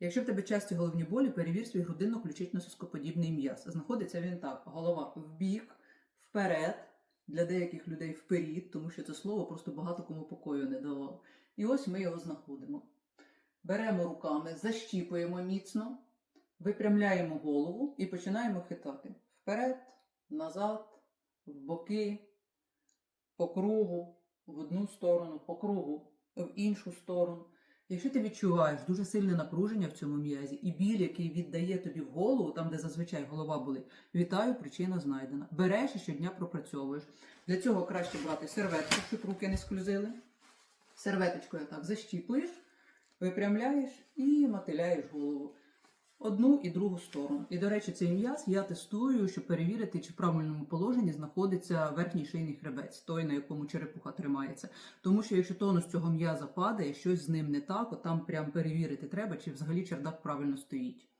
Якщо в тебе часті головні болі, перевір свій грудинно-ключично-соскоподібний м'яз. Знаходиться він так: голова вбік, вперед, для деяких людей вперід, тому що це слово просто багато кому покою не давало. І ось ми його знаходимо. Беремо руками, защіпуємо міцно, випрямляємо голову і починаємо хитати. Вперед, назад, в боки, по кругу, в одну сторону, по кругу, в іншу сторону. Якщо ти відчуваєш дуже сильне напруження в цьому м'язі і біль, який віддає тобі в голову, там де зазвичай голова болить, вітаю, причина знайдена. Береш і щодня пропрацьовуєш. Для цього краще брати серветку, щоб руки не скользили. Серветочкою так защіпуєш, випрямляєш і мотиляєш голову. Одну і другу сторону. І, до речі, цей м'яз я тестую, щоб перевірити, чи в правильному положенні знаходиться верхній шийний хребець, той, на якому черепуха тримається. Тому що якщо тонус цього м'яза падає, щось з ним не так, от там прям перевірити треба, чи взагалі чердак правильно стоїть.